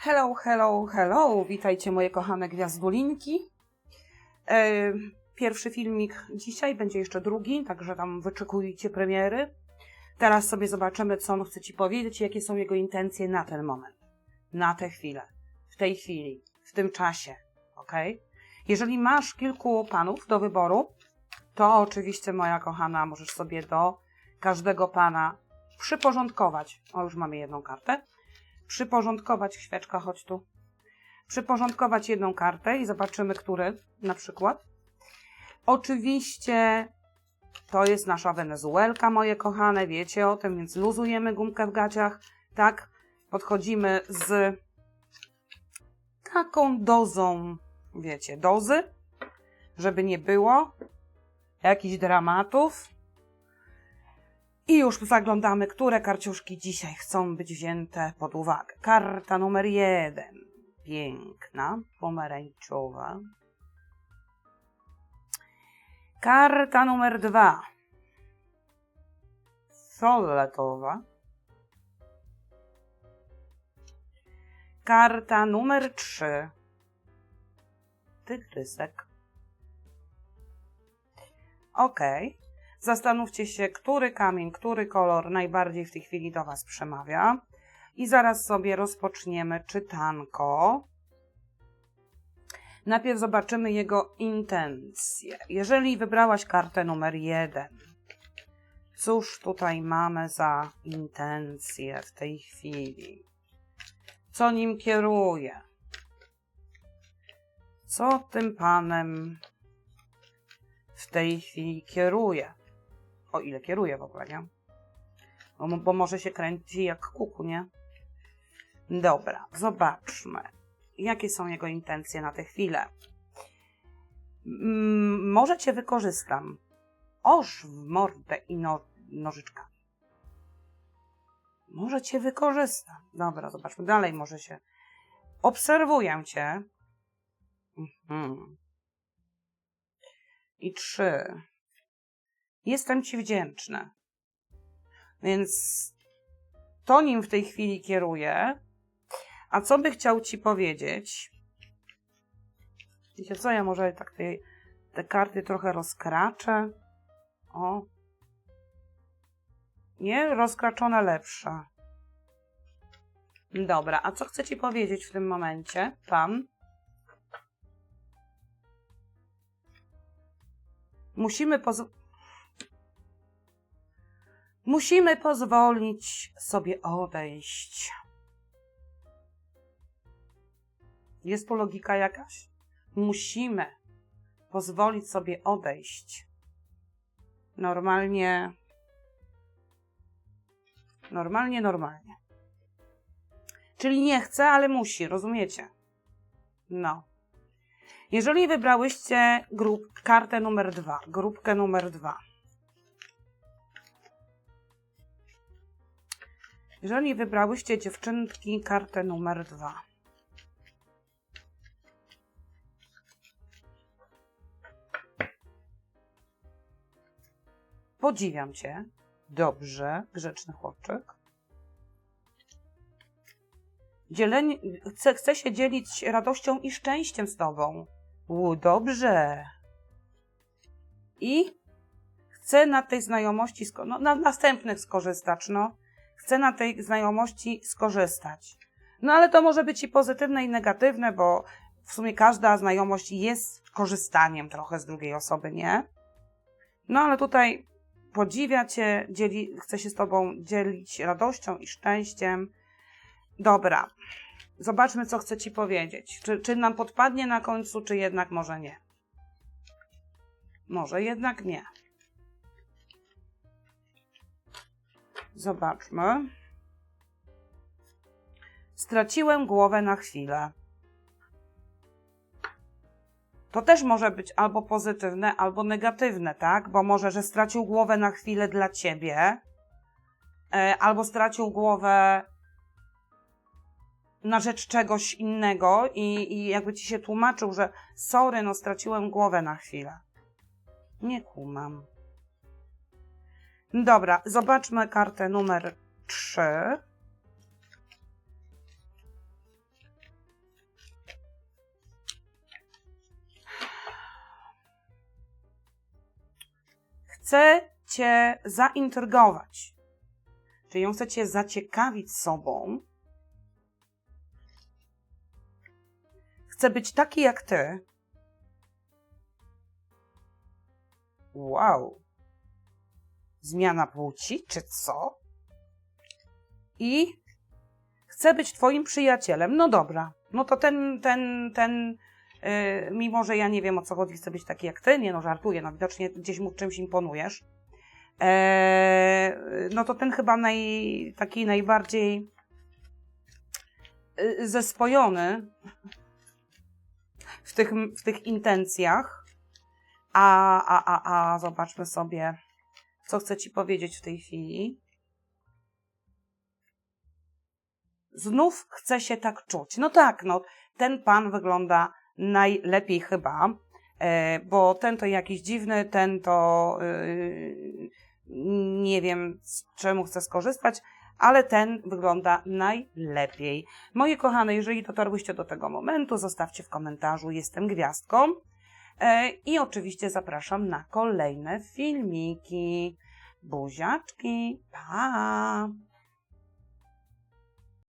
Hello, hello, hello. Witajcie moje kochane gwiazdulinki. E, Pierwszy filmik dzisiaj, będzie jeszcze drugi, także tam wyczekujcie premiery. Teraz sobie zobaczymy, co on chce Ci powiedzieć jakie są jego intencje na ten moment, na tę chwilę, w tej chwili, w tym czasie, ok? Jeżeli masz kilku panów do wyboru, to oczywiście, moja kochana, możesz sobie do każdego pana przyporządkować. O, już mamy jedną kartę. Przyporządkować świeczka, chodź tu. Przyporządkować jedną kartę i zobaczymy, który na przykład. Oczywiście to jest nasza Wenezuelka, moje kochane, wiecie o tym, więc luzujemy gumkę w gaciach, tak? Podchodzimy z taką dozą, wiecie, dozy, żeby nie było jakichś dramatów. I już zaglądamy, które karciuszki dzisiaj chcą być wzięte pod uwagę. Karta numer jeden. Piękna, pomarańczowa. Karta numer dwa. Fioletowa. Karta numer trzy. Tygrysek. Ok. Zastanówcie się, który kamień, który kolor najbardziej w tej chwili do Was przemawia. I zaraz sobie rozpoczniemy czytanko. Najpierw zobaczymy jego intencje. Jeżeli wybrałaś kartę numer jeden, cóż tutaj mamy za intencje w tej chwili? Co nim kieruje? Co tym panem w tej chwili kieruje? O ile kieruje w ogóle, nie? Bo, bo może się kręci jak kuku, nie? Dobra, zobaczmy jakie są jego intencje na tę chwilę. Mm, może cię wykorzystam. Oż w mordę i no, nożyczka. Może cię wykorzystam. Dobra, zobaczmy dalej, może się. Obserwuję cię. Mhm. I trzy. Jestem ci wdzięczny. Więc to nim w tej chwili kieruję. A co by chciał ci powiedzieć? Wiecie co, ja może tak te, te karty trochę rozkraczę. O. Nie, rozkraczone lepsze. Dobra, a co chce ci powiedzieć w tym momencie, pan? Musimy poz... Musimy pozwolić sobie odejść. Jest tu logika jakaś? Musimy pozwolić sobie odejść. Normalnie. Normalnie, normalnie. Czyli nie chce, ale musi, rozumiecie? No. Jeżeli wybrałyście grup, kartę numer dwa, grupkę numer dwa. Jeżeli wybrałyście dziewczynki kartę numer dwa. Podziwiam cię. Dobrze, grzeczny chłopczyk. Dzielenie, chcę, chcę się dzielić radością i szczęściem z tobą. U, dobrze. I chcę na tej znajomości, no, na następnych skorzystać, no. Chcę na tej znajomości skorzystać. No ale to może być i pozytywne, i negatywne, bo w sumie każda znajomość jest korzystaniem trochę z drugiej osoby, nie? No ale tutaj podziwia cię, dzieli, chce się z tobą dzielić radością i szczęściem. Dobra, zobaczmy, co chce ci powiedzieć. Czy, czy nam podpadnie na końcu, czy jednak może nie? Może jednak nie. Zobaczmy. Straciłem głowę na chwilę. To też może być albo pozytywne, albo negatywne, tak? Bo może, że stracił głowę na chwilę dla ciebie, e, albo stracił głowę na rzecz czegoś innego i, i jakby ci się tłumaczył, że sorry, no straciłem głowę na chwilę. Nie kumam. Dobra, zobaczmy kartę numer 3. Chcę Cię zaintrygować. Czy ją chcecie zaciekawić sobą? Chcę być taki jak Ty. Wow. Zmiana płci, czy co? I chce być twoim przyjacielem. No dobra. No to ten, ten, ten, yy, mimo że ja nie wiem o co chodzi, chce być taki jak ty, nie no, żartuję, no widocznie gdzieś mu czymś imponujesz. Eee, no to ten chyba naj, taki najbardziej y, zespojony w tych, w tych intencjach. A, a, a, a, zobaczmy sobie, co chcę Ci powiedzieć w tej chwili. Znów chce się tak czuć. No tak, no, ten pan wygląda najlepiej chyba, e, bo ten to jakiś dziwny, ten to yy, nie wiem, z czemu chcę skorzystać, ale ten wygląda najlepiej. Moje kochane, jeżeli dotarłyście do tego momentu, zostawcie w komentarzu, jestem gwiazdką. E, I oczywiście zapraszam na kolejne filmiki. Buziaczki, pa!